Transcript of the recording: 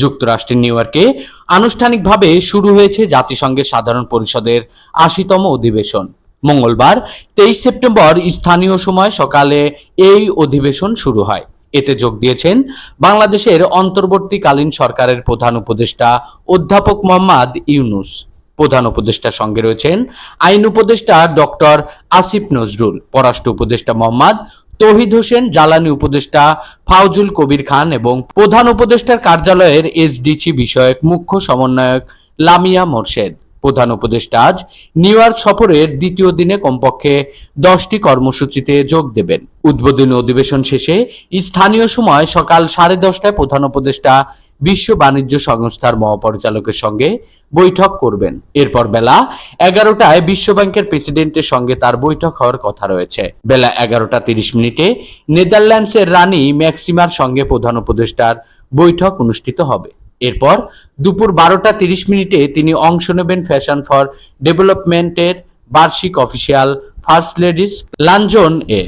যুক্তরাষ্ট্রের নিউ ইয়র্কে আনুষ্ঠানিকভাবে শুরু হয়েছে জাতিসংঘের সাধারণ পরিষদের আশিতম অধিবেশন। মঙ্গলবার, তেইশ সেপ্টেম্বর স্থানীয় সময় সকালে এই অধিবেশন শুরু হয়। এতে যোগ দিয়েছেন বাংলাদেশের অন্তর্বর্তীকালীন সরকারের প্রধান উপদেষ্টা অধ্যাপক মোহাম্মদ ইউনুস। প্রধান উপদেষ্টার সঙ্গে রয়েছেন আইন উপদেষ্টা ডক্টর আসিফ নজরুল, পররাষ্ট্র উপদেষ্টা মোহাম্মদ তৌহিদ হোসেন, জ্বালানি উপদেষ্টা ফাউজুল কবির খান এবং প্রধান উপদেষ্টার কার্যালয়ের এসডিসি বিষয়ক মুখ্য সমন্বয়ক লামিয়া মোর্শেদ। প্রধান উপদেষ্টা আজ নিউ ইয়র্ক সফরের দ্বিতীয় দিনে কমপক্ষে দশটি কর্মসূচিতে যোগ দেবেন। উদ্বোধনী অধিবেশন শেষে স্থানীয় সময় সকাল সাড়ে দশটায় প্রধান উপদেষ্টা বিশ্ব বাণিজ্য সংস্থার মহাপরিচালকের সঙ্গে বৈঠক করবেন। এরপর বেলা এগারোটায় বিশ্বব্যাংকের প্রেসিডেন্টের সঙ্গে তার বৈঠক হওয়ার কথা রয়েছে। বেলা এগারোটা তিরিশ মিনিটে নেদারল্যান্ডসের রানী ম্যাক্সিমার সঙ্গে প্রধান উপদেষ্টার বৈঠক অনুষ্ঠিত হবে। এরপর দুপুর বারোটা তিরিশ মিনিটে তিনি অংশ নেবেন ফ্যাশন ফর ডেভেলপমেন্টের বার্ষিক অফিসিয়াল ফার্স্ট লেডিস লাঞ্জন এ।